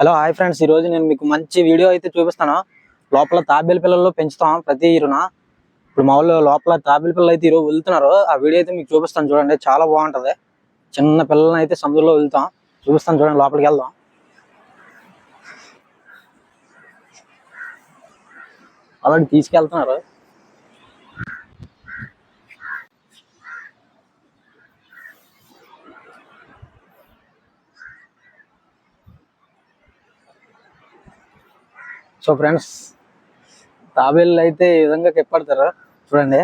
Hello hi friends. ఈరోజు నేను మీకు మంచి వీడియో అయితే చూపిస్తాను. లోపల తాబేలు పిల్లలు పెంచుతాం ప్రతి ఇరున ఇప్పుడు మా వాళ్ళు లోపల తాబేలు పిల్లలు అయితే ఈరోజు వెళ్తున్నారు. ఆ వీడియో అయితే మీకు చూపిస్తాను చూడండి. చాలా బాగుంటది. చిన్న పిల్లల్ని అయితే సముద్రంలో వెళ్తాం. చూపిస్తాను చూడండి లోపలికి వెళ్దాం. అలాంటి తీసుకెళ్తున్నారు. సో ఫ్రెండ్స్ తాబేళ్ళు అయితే ఈ విధంగా కెప్పడతారు. చూడండి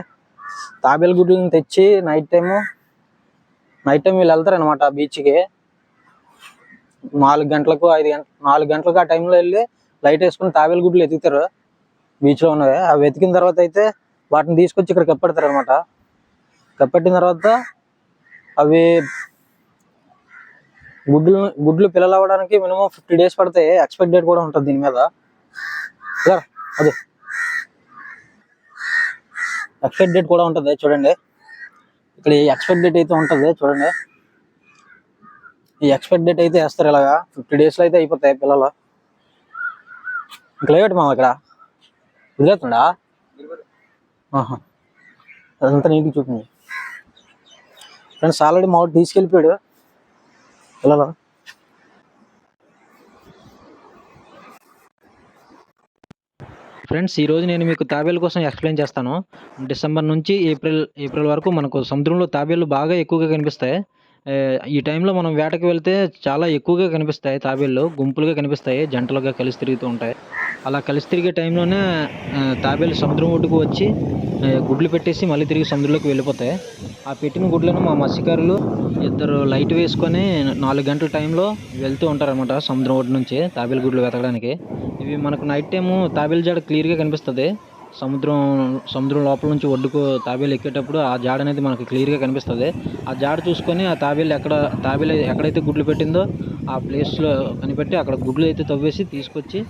తాబేలు గుడ్లను తెచ్చి నైట్ టైము నైట్ టైం వీళ్ళు వెళ్తారు అనమాట బీచ్కి నాలుగు గంటలకు ఐదు గంట నాలుగు గంటలకు ఆ టైంలో వెళ్ళి లైట్ వేసుకుని తాబేలు గుడ్లు ఎతుకుతారు బీచ్లో ఉన్నవి. అవి వెతికిన తర్వాత అయితే వాటిని తీసుకొచ్చి ఇక్కడ కప్పెడతారు అనమాట కప్పెట్టిన తర్వాత అవి గుడ్లు గుడ్లు పిల్లలు అవ్వడానికి మినిమం ఫిఫ్టీ డేస్ పడతాయి ఎక్స్పెక్ట్ డేట్ కూడా ఉంటుంది దీని మీద. అదే. ఎక్స్పెక్ట్ డేట్ కూడా ఉంటుంది చూడండి. ఇక్కడ ఈ ఎక్స్పెక్ట్ డేట్ అయితే ఉంటుంది చూడండి. ఈ ఎక్స్పెక్ట్ డేట్ అయితే వేస్తారు ఇలాగా. ఫిఫ్టీ డేస్లో అయితే అయిపోతాయి పిల్లలు. ఇంకా మామ ఇక్కడ. వదిలేస్తుండా? ఆహా. అదంతా నీట్గా చూపింది ఫ్రెండ్స్ ఆల్రెడీ మా వాడు తీసుకెళ్ళిపోయాడు. పిల్లలు. ఫ్రెండ్స్ ఈరోజు నేను మీకు తాబేలు కోసం ఎక్స్ప్లెయిన్ చేస్తాను. డిసెంబర్ నుంచి ఏప్రిల్ ఏప్రిల్ వరకు మనకు సముద్రంలో తాబేలు బాగా ఎక్కువగా కనిపిస్తాయి. ఈ టైంలో మనం వేటకి వెళ్తే చాలా ఎక్కువగా కనిపిస్తాయి తాబేళ్ళు గుంపులుగా కనిపిస్తాయి జంటలుగా కలిసి తిరుగుతూ ఉంటాయి. అలా కలిసి తిరిగే టైంలోనే తాబేలు సముద్రం ఒడ్డుకు వచ్చి గుడ్లు పెట్టేసి మళ్ళీ తిరిగి సముద్రంలోకి వెళ్ళిపోతాయి. ఆ పెట్టిన గుడ్లను మా మత్స్యకారులు ఇద్దరు లైట్ వేసుకొని నాలుగు గంటల టైంలో వెళ్తూ ఉంటారన్నమాట సముద్రం ఒడ్డు నుంచి తాబేలు గుడ్లు వెతకడానికి. ఇవి మనకు నైట్ టైము తాబేలు జాడ క్లియర్గా కనిపిస్తుంది. సముద్రం సముద్రం లోపల నుంచి ఒడ్డుకు తాబేలు ఎక్కేటప్పుడు ఆ జాడ అనేది మనకు క్లియర్గా కనిపిస్తుంది. ఆ జాడ చూసుకొని ఆ తాబేలు ఎక్కడ తాబేలు ఎక్కడైతే గుడ్లు పెట్టిందో ఆ ప్లేస్లో కనిపెట్టి అక్కడ గుడ్లు అయితే తవ్వేసి తీసుకొచ్చి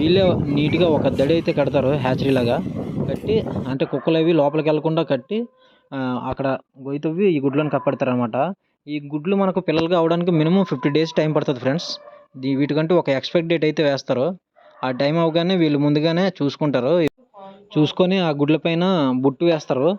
వీళ్ళే నీట్గా ఒక దడి అయితే కడతారు హ్యాచరీ లాగా. కట్టి అంటే కుక్కలు అవి లోపలికి వెళ్ళకుండా కట్టి అక్కడ గొయ్యి తవ్వి ఈ గుడ్లను కప్పెడతారు అనమాట ఈ గుడ్లు మనకు పిల్లలుగా అవడానికి మినిమం ఫిఫ్టీ డేస్ టైం పడుతుంది ఫ్రెండ్స్ దీ వీటికంటూ ఒక ఎక్స్పెక్ట్ డేట్ అయితే వేస్తారు. ఆ టైం అవగానే వీళ్ళు ముందుగానే చూసుకుంటారు. చూసుకొని ఆ గుడ్ల పైన బుట్టు వేస్తారు.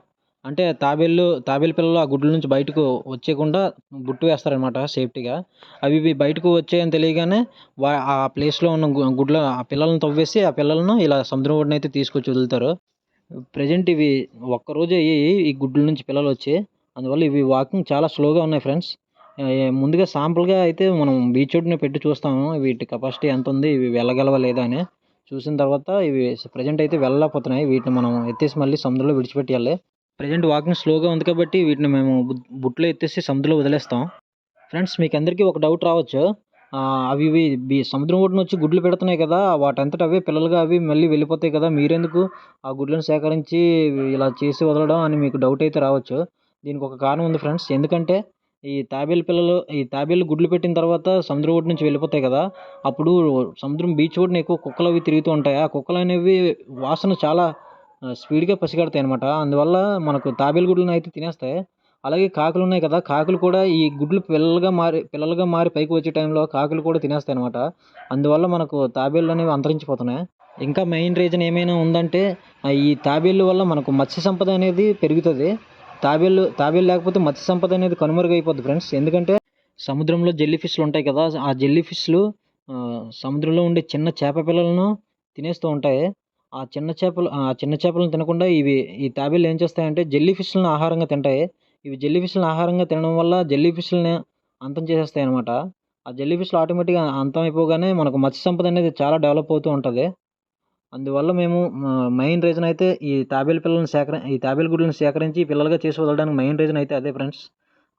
అంటే తాబేళ్ళు తాబేలు పిల్లలు ఆ గుడ్ల నుంచి బయటకు వచ్చేయకుండా బుట్టు వేస్తారనమాట సేఫ్టీగా. అవి ఇవి బయటకు వచ్చాయని తెలియగానే వా ఆ ప్లేస్లో ఉన్న గుడ్ల ఆ పిల్లలను తవ్వేసి ఆ పిల్లలను ఇలా సముద్రం ఒడిని అయితే తీసుకొచ్చి వదులుతారు. ప్రజెంట్ ఇవి ఒక్కరోజే అయ్యాయి ఈ గుడ్ల నుంచి పిల్లలు వచ్చి అందువల్ల ఇవి వాకింగ్ చాలా స్లోగా ఉన్నాయి ఫ్రెండ్స్. ముందుగా శాంపుల్గా అయితే మనం బీచ్ ఒడ్డున పెట్టి చూస్తాము. వీటి కెపాసిటీ ఎంత ఉంది ఇవి వెళ్ళగలవా లేదా అని. చూసిన తర్వాత ఇవి ప్రజెంట్ అయితే వెళ్ళలేకపోతున్నాయి. వీటిని మనం ఎత్తేసి మళ్ళీ సముద్రంలో విడిచిపెట్టాలి ప్రజెంట్ వాకింగ్ స్లోగా ఉంది కాబట్టి వీటిని మేము బుట్లో ఎత్తేసి సముద్రంలో వదిలేస్తాం. ఫ్రెండ్స్ మీకు అందరికీ ఒక డౌట్ రావచ్చు. అవి ఇవి సముద్రం ఒడ్డున వచ్చి గుడ్లు పెడుతున్నాయి కదా వాటంతట అవే పిల్లలుగా అవి మళ్ళీ వెళ్ళిపోతాయి కదా మీరెందుకు ఆ గుడ్లను సేకరించి ఇలా చేసి వదలడం అని మీకు డౌట్ అయితే రావచ్చు. దీనికి ఒక కారణం ఉంది ఫ్రెండ్స్ ఎందుకంటే ఈ తాబేలు పిల్లలు ఈ తాబేలు గుడ్లు పెట్టిన తర్వాత సముద్రం ఒడ్డు నుంచి వెళ్ళిపోతాయి కదా. అప్పుడు సముద్రం బీచ్ ఒడ్డున ఎక్కువ కుక్కలు అవి తిరుగుతూ ఉంటాయి. ఆ కుక్కలు అనేవి వాసన చాలా స్పీడ్గా పసిగడతాయి అనమాట అందువల్ల మనకు తాబేలు గుడ్లను అయితే తినేస్తాయి. అలాగే కాకులు ఉన్నాయి కదా. కాకులు కూడా ఈ గుడ్లు పిల్లలుగా మారి పిల్లలుగా మారి పైకి వచ్చే టైంలో కాకులు కూడా తినేస్తాయి అనమాట అందువల్ల మనకు తాబేళ్ళు అనేవి అంతరించిపోతున్నాయి. ఇంకా మెయిన్ రీజన్ ఏమైనా ఉందంటే ఈ తాబేళ్ళు వల్ల మనకు మత్స్య సంపద అనేది పెరుగుతుంది. తాబేళ్ళు తాబేళ్ళు లేకపోతే మత్స్య సంపద అనేది కనుమరుగైపోద్ది ఫ్రెండ్స్ ఎందుకంటే సముద్రంలో జెల్లీ ఫిష్లు ఉంటాయి కదా ఆ జెల్లీ ఫిష్లు సముద్రంలో ఉండే చిన్న చేప పిల్లలను తినేస్తూ ఉంటాయి. ఆ చిన్న చేపలు ఆ చిన్న చేపలను తినకుండా ఇవి ఈ తాబేళ్ళు ఏం చేస్తాయంటే జెల్లీ ఫిష్లను ఆహారంగా తింటాయి. ఇవి జెల్లీ ఫిష్లను ఆహారంగా తినడం వల్ల జెల్లీ ఫిష్లని అంతం చేసేస్తాయి అనమాట ఆ జెల్లీ ఫిష్లు ఆటోమేటిక్గా అంతం అయిపోగానే మనకు మత్స్య సంపద అనేది చాలా డెవలప్ అవుతూ ఉంటుంది. అందువల్ల మేము మెయిన్ రీజన్ అయితే ఈ తాబేలు పిల్లలను సేకరి ఈ తాబేలు గుడ్లను సేకరించి పిల్లలుగా చేసి వదలడానికి మెయిన్ రీజన్ అయితే అదే ఫ్రెండ్స్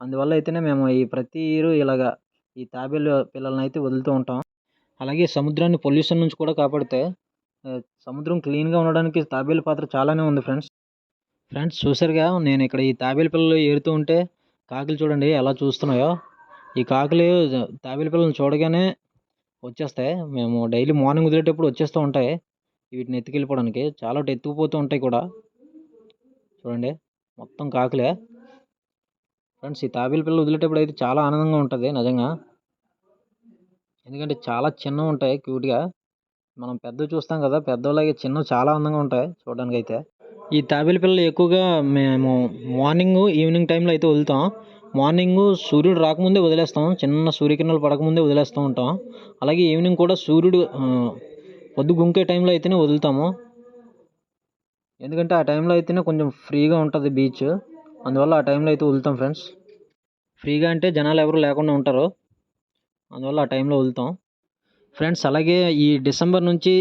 అందువల్ల అయితేనే మేము ఈ ప్రతి ఇయర్ ఇలాగా ఈ తాబేలు పిల్లలను అయితే వదులుతూ ఉంటాం. అలాగే సముద్రాన్ని పొల్యూషన్ నుంచి కూడా కాపాడితే సముద్రం క్లీన్గా ఉండడానికి తాబేలు పాత్ర చాలానే ఉంది ఫ్రెండ్స్ ఫ్రెండ్స్ చూసారుగా నేను ఇక్కడ ఈ తాబేలు పిల్లలు ఏరుతూ ఉంటే కాకులు చూడండి ఎలా చూస్తున్నాయో. ఈ కాకులు తాబేలు పిల్లలను చూడగానే వచ్చేస్తాయి. మేము డైలీ మార్నింగ్ వదిలేటప్పుడు వచ్చేస్తూ ఉంటాయి. వీటిని ఎత్తుకెళ్ళిపోవడానికి చాలా ఎత్తుకుపోతూ ఉంటాయి కూడా. చూడండి మొత్తం కాకులే. ఫ్రెండ్స్ ఈ తాబేలు పిల్లలు వదిలేటప్పుడు అయితే చాలా ఆనందంగా ఉంటుంది నిజంగా. ఎందుకంటే చాలా చిన్నవి ఉంటాయి క్యూట్గా. మనం పెద్దవి చూస్తాం కదా పెద్దలాగే చిన్నవి చాలా అందంగా ఉంటాయి చూడడానికి అయితే ఈ తాబేలు పిల్లలు ఎక్కువగా మేము మార్నింగ్ ఈవినింగ్ టైంలో అయితే వదులుతాం. మార్నింగ్ సూర్యుడు రాకముందే వదిలేస్తాం చిన్న సూర్యకిరణాలు పడకముందే వదిలేస్తూ ఉంటాం. అలాగే ఈవినింగ్ కూడా సూర్యుడు పొద్దు గుంకే టైంలో అయితేనే వదులుతాము. ఎందుకంటే ఆ టైంలో అయితేనే కొంచెం ఫ్రీగా ఉంటుంది బీచ్. అందువల్ల ఆ టైంలో అయితే వదులుతాం ఫ్రెండ్స్. ఫ్రీగా అంటే జనాలు ఎవరు లేకుండా ఉంటారు. అందువల్ల ఆ టైంలో వదులుతాం. ఫ్రెండ్స్ అలాగే ఈ డిసెంబర్ నుంచి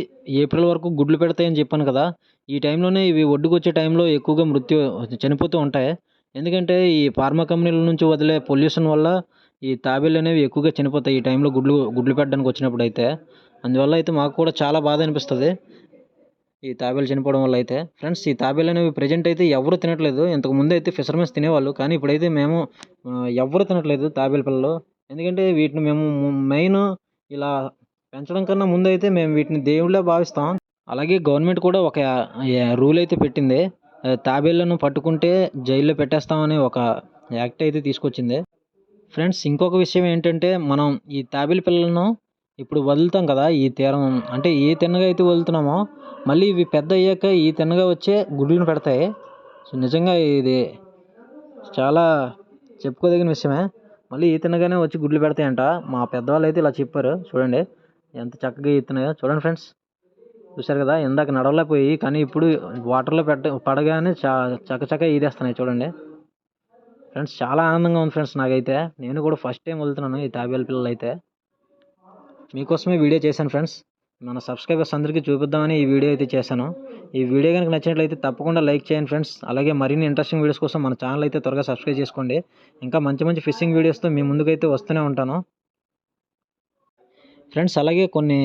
ఏప్రిల్ వరకు గుడ్లు పెడతాయని చెప్పాను కదా. ఈ టైంలోనే ఇవి ఒడ్డుకు వచ్చే టైంలో ఎక్కువగా మృత్యు చనిపోతూ ఉంటాయి. ఎందుకంటే ఈ ఫార్మా కంపెనీల నుంచి వదిలే పొల్యూషన్ వల్ల ఈ తాబేలు అనేవి ఎక్కువగా చనిపోతాయి ఈ టైంలో గుడ్లు గుడ్లు పెట్టడానికి వచ్చినప్పుడు అయితే అందువల్ల అయితే మాకు కూడా చాలా బాధ అనిపిస్తుంది. ఈ తాబేలు చనిపోవడం వల్ల అయితే. ఫ్రెండ్స్ ఈ తాబేలు అనేవి ప్రజెంట్ అయితే ఎవరు తినట్లేదు. ఇంతకు ముందు అయితే ఫిషర్మెన్స్ తినేవాళ్ళు. కానీ ఇప్పుడైతే మేము ఎవరు తినట్లేదు తాబేలు పిల్లలు. ఎందుకంటే వీటిని మేము మెయిన్ ఇలా పెంచడం కన్నా ముందు అయితే మేము వీటిని దేవుళ్ళే భావిస్తాం. అలాగే గవర్నమెంట్ కూడా ఒక రూల్ అయితే పెట్టింది. తాబేళ్ళను పట్టుకుంటే జైల్లో పెట్టేస్తామని ఒక యాక్ట్ అయితే తీసుకొచ్చింది. ఫ్రెండ్స్ ఇంకొక విషయం ఏంటంటే మనం ఈ తాబేలు పిల్లలను ఇప్పుడు వదులుతాం కదా ఈ తీరం. అంటే ఏ తిన్నగా అయితే వదులుతున్నామో మళ్ళీ ఇవి పెద్ద అయ్యాక ఈ తిన్నగా వచ్చే గుడ్లను పెడతాయి. సో నిజంగా ఇది చాలా చెప్పుకోదగిన విషయమే. మళ్ళీ ఈ తిన్నగానే వచ్చి గుడ్లు పెడతాయంట. మా పెద్దవాళ్ళు అయితే ఇలా చెప్పారు. చూడండి ఎంత చక్కగా ఈతున్నాయో చూడండి ఫ్రెండ్స్ చూశారు కదా ఇందాక నడవలేకపోయి కానీ ఇప్పుడు వాటర్లో పెట్ట పడగానే చా చక్క ఈదేస్తున్నాయి చూడండి. ఫ్రెండ్స్ చాలా ఆనందంగా ఉంది ఫ్రెండ్స్ నాకైతే. నేను కూడా ఫస్ట్ టైం వదులుతున్నాను ఈ తాబేలు పిల్లలు అయితే మీకోసమే వీడియో చేశాను ఫ్రెండ్స్. మన సబ్స్క్రైబర్స్ అందరికీ చూపిద్దామని ఈ వీడియో అయితే చేశాను. ఈ వీడియో కనుక నచ్చినట్లయితే తప్పకుండా లైక్ చేయండి ఫ్రెండ్స్. అలాగే మరిన్ని ఇంట్రెస్టింగ్ వీడియోస్ కోసం మన ఛానల్ అయితే త్వరగా సబ్స్క్రైబ్ చేసుకోండి. ఇంకా మంచి మంచి ఫిషింగ్ వీడియోస్తో మీ ముందుకైతే వస్తూనే ఉంటాను. ఫ్రెండ్స్ అలాగే కొన్ని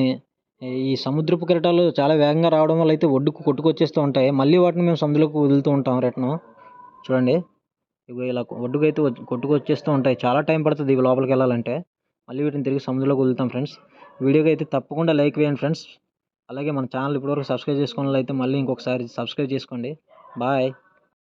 ఈ సముద్రపు కెరటాలు చాలా వేగంగా రావడం వల్ల అయితే ఒడ్డుకు కొట్టుకొచ్చేస్తూ ఉంటాయి. మళ్ళీ వాటిని మేము సముద్రంలోకి వదులుతూ ఉంటాం రిటర్న్ చూడండి. ఇవి ఇలా ఒడ్డుకు అయితే కొట్టుకొచ్చేస్తూ ఉంటాయి. చాలా టైం పడుతుంది ఇవి లోపలికి వెళ్ళాలంటే. మళ్ళీ వీటిని తిరిగి సముద్రంలోకి వదులుతాం ఫ్రెండ్స్. వీడియోకి అయితే తప్పకుండా లైక్ వేయండి ఫ్రెండ్స్. అలాగే మన ఛానల్ ఇప్పటివరకు సబ్స్క్రైబ్ చేసుకోవాలి అయితే మళ్ళీ ఇంకొకసారి సబ్స్క్రైబ్ చేసుకోండి. బాయ్.